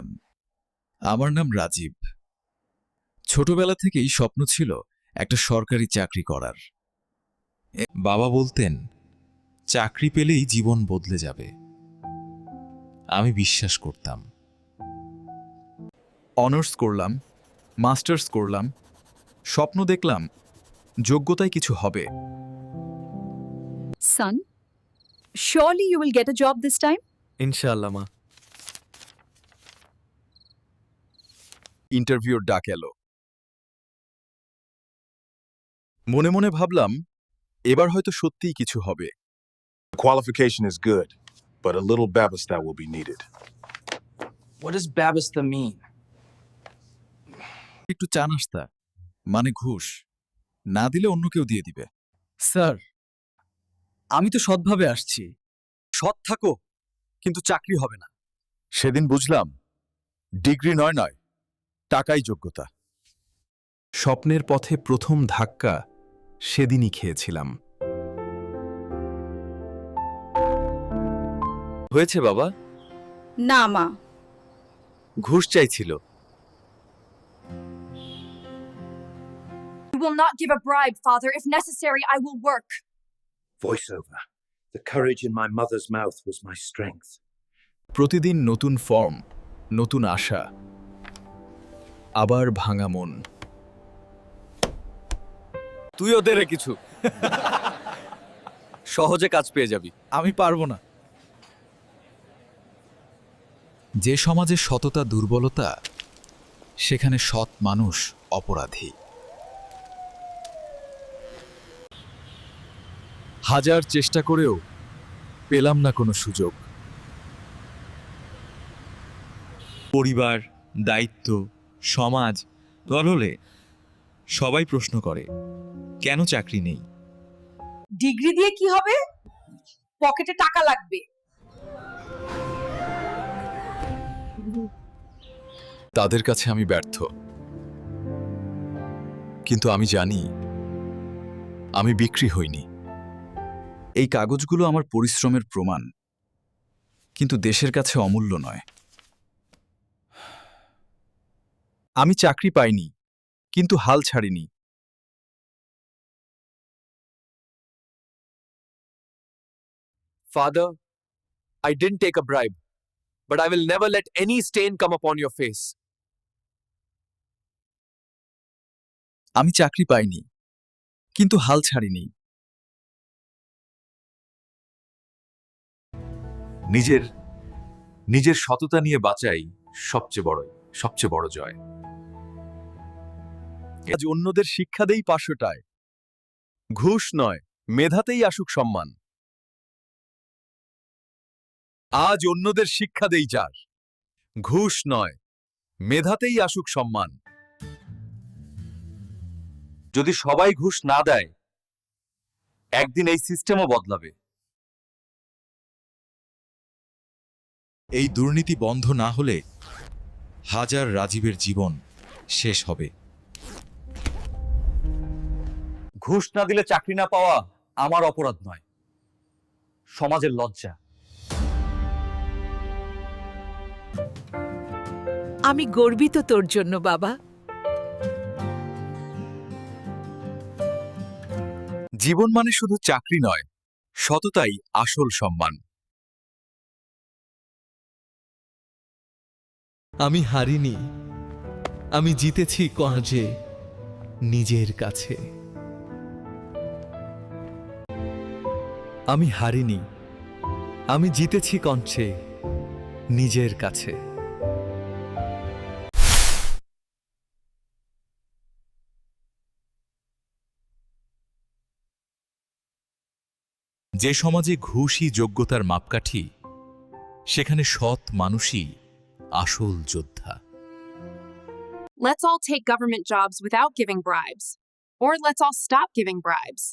প্রীতম। আমার নাম রাজীব। ছোটবেলা থেকেই স্বপ্ন ছিল একটা সরকারি চাকরি করার। বাবা বলতেন চাকরি পেলেই জীবন বদলে যাবে। আমি বিশ্বাস করতাম। অনার্স করলাম মাস্টার্স করলাম স্বপ্ন দেখলাম যোগ্যতায় কিছু হবে। সান surely you will get a job this time? ইনশাআল্লাহ মা। ইন্টারভিউর ডাক এলো। মনে মনে ভাবলাম এবার হয়তো সত্যিই কিছু হবে। Qualification is good, but a little babista will be needed. What does Babista mean? একটু চা নাস্তা মানে ঘুষ। না দিলে অন্য কেউ দিয়ে দিবে। স্যার আমি তো সৎভাবে আসছি। সৎ থাকো কিন্তু চাকরি হবে না। সেদিন বুঝলাম ডিগ্রি নয় নয় টাকাই যোগ্যতা স্বপ্নের পথে প্রথম ধাক্কা সেদিনই খেয়েছিলাম হয়েছে বাবা না মা ঘুষ চাইছিল You will not give a bribe, father. If necessary, I will work. Voiceover. The courage in my mother's mouth was my strength. প্রতিদিন নতুন ফর্ম নতুন আশা আবার ভাঙা মন। তুইও দে রে কিছু। সহজে কাজ পেয়ে যাবি। আমি পারব না। যে সমাজে সততা দুর্বলতা সেখানে সৎ মানুষ অপরাধী। হাজার চেষ্টা করেও পেলাম না কোনো সুযোগ। পরিবার দায়িত্ব সমাজ দল হলে সবাই প্রশ্ন করে কেন চাকরি নেই? ডিগ্রি দিয়ে কি হবে? পকেটে টাকা লাগবে। তাদের কাছে আমি ব্যর্থ। কিন্তু আমি জানি আমি বিক্রি হইনি। এই কাগজগুলো আমার পরিশ্রমের প্রমাণ কিন্তু দেশের কাছে অমূল্য নয়। আমি চাকরি পাইনি কিন্তু হাল ছাড়িনি Father, I didn't take a bribe, but I will never let any stain come upon your face. আমি চাকরি পাইনি কিন্তু হাল ছাড়িনি নিজের নিজের সততা নিয়ে বাঁচাই সবচেয়ে বড় সবচেয়ে বড় জয় আজ অন্যদের শিক্ষা দেই পাঁচশোটায় ঘুষ নয়, মেধাতেই আসুক সম্মান। আজ অন্যদের শিক্ষা দেই যার। ঘুষ নয়, মেধাতেই আসুক সম্মান। যদি সবাই ঘুষ না দেয়, একদিন এই সিস্টেমও বদলাবে। এই দুর্নীতি বন্ধ না হলে হাজার রাজীবের জীবন শেষ হবে। ঘুষ না দিলে চাকরি না পাওয়া আমার অপরাধ নয়। সমাজের লজ্জা। আমি গর্বিত তোর জন্য বাবা। জীবন মানে শুধু চাকরি নয় সততাই আসল সম্মান। আমি হারিনি আমি জিতেছি কঞ্জে নিজের কাছে। আমি হারিনি আমি জিতেছি কঞ্চে নিজের কাছে যে সমাজে ঘুষই যোগ্যতার মাপকাঠি সেখানে সৎ মানুষই আসল যোদ্ধা Let's all take government jobs without giving bribes. Or let's all stop giving bribes.